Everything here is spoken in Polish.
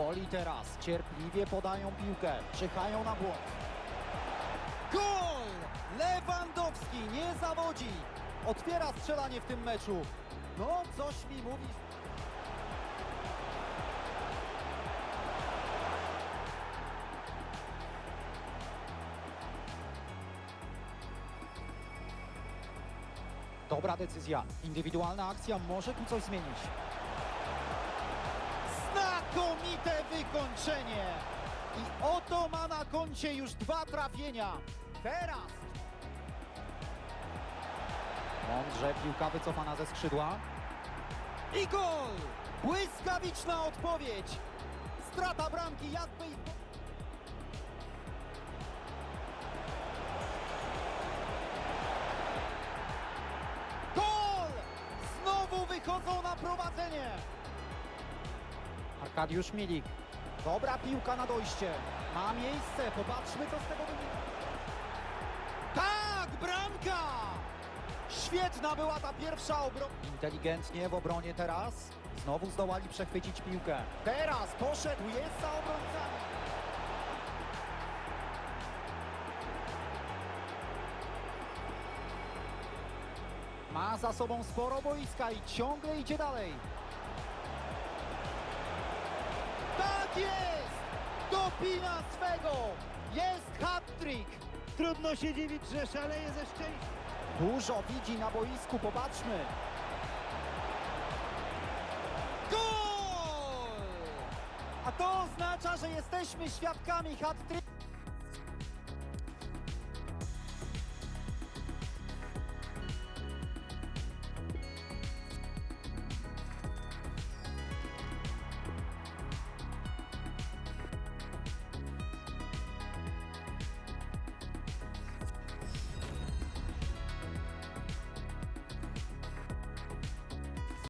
Powoli teraz, cierpliwie podają piłkę, czyhają na błąd. Gol! Lewandowski nie zawodzi. Otwiera strzelanie w tym meczu. No, coś mi mówi. Dobra decyzja. Indywidualna akcja może tu coś zmienić. Wykończenie! I oto ma na koncie już dwa trafienia. Teraz! Mądrze piłka wycofana ze skrzydła. I gol! Błyskawiczna odpowiedź! Strata bramki jakby... Gol! Znowu wychodzą na prowadzenie! Arkadiusz Milik. Dobra piłka na dojście. Ma miejsce. Popatrzmy, co z tego wynika. Tak, bramka! Świetna była ta pierwsza obrona. Inteligentnie w obronie teraz. Znowu zdołali przechwycić piłkę. Teraz poszedł, jest za obrońcami. Ma za sobą sporo boiska i ciągle idzie dalej. Dopina swego! Jest hat-trick! Trudno się dziwić, że szaleje ze szczęścia. Dużo widzi na boisku, popatrzmy. Gol! A to oznacza, że jesteśmy świadkami hat-trick.